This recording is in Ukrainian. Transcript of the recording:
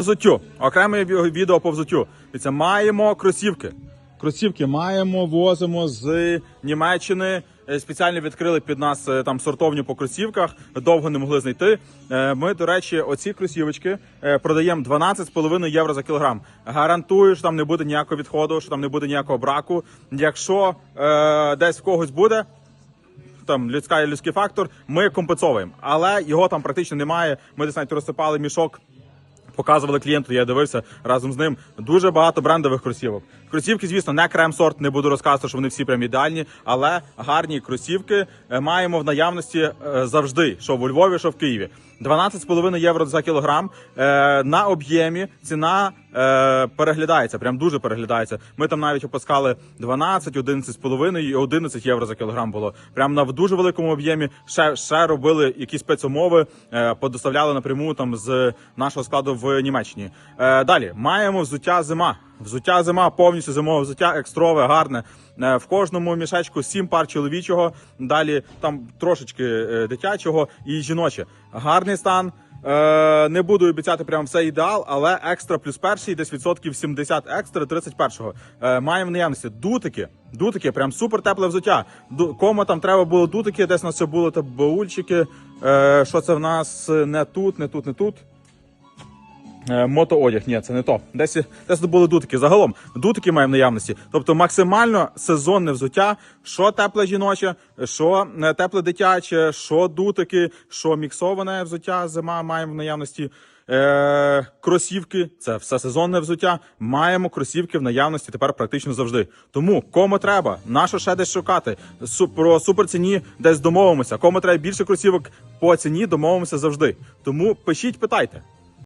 взуттю. Окреме відео по взуттю. Дивіться, маємо кросівки. Кросівки маємо, возимо з Німеччини. Е, Спеціально відкрили під нас е, там сортовню по кросівках. Довго не могли знайти. Е, Ми, до речі, оці кросівочки продаємо 12,5 євро за кілограм. Гарантую, що там не буде ніякого відходу, що там не буде ніякого браку. Якщо е, десь в когось буде, там людська людський фактор, ми компенсовуємо. Але його там практично немає. Ми десь навіть розсипали мішок. Показували клієнту, я дивився разом з ним. Дуже багато брендових кросівок. Кросівки, звісно, не крем-сорт, не буду розказувати, що вони всі прям ідеальні, але гарні кросівки е, маємо в наявності е, завжди, що в Львові, що в Києві. 12,5 євро за кілограм. Е, на об'ємі ціна переглядається, прям дуже переглядається. Ми там навіть опускали 12, 11,5 і 11 євро за кілограм було. Прям на дуже великому об'ємі. Ще, ще робили якісь спецумови, подоставляли напряму там з нашого складу в Німеччині. Е, далі маємо взуття зима. Взуття зима, повністю зимове взуття, екстрове, гарне. Е, В кожному мішечку сім пар чоловічого, далі там трошечки е, дитячого і жіноче. Гарний стан. Е, не буду обіцяти прям все ідеал, але екстра плюс перший, десь відсотків 70 екстра 31-го. Е, маємо в наявності дутики. Дутики, прям супер тепле взуття. Кому там треба було дутики, десь у нас це було та баульчики. Що це в нас не тут, не тут, не тут. Е, Мотоодяг, ні, це не то. Десь десь були дутики. Загалом дутики маємо наявності. Тобто максимально сезонне взуття, що тепле жіноче, що е, тепле дитяче, що дутики, що міксоване взуття зима маємо в наявності. Е, кросівки, це все сезонне взуття. Маємо кросівки в наявності тепер практично завжди. Тому кому треба, на що ще десь шукати. Су- про суперціні десь домовимося. Кому треба більше кросівок по ціні, домовимося завжди. Тому пишіть, питайте.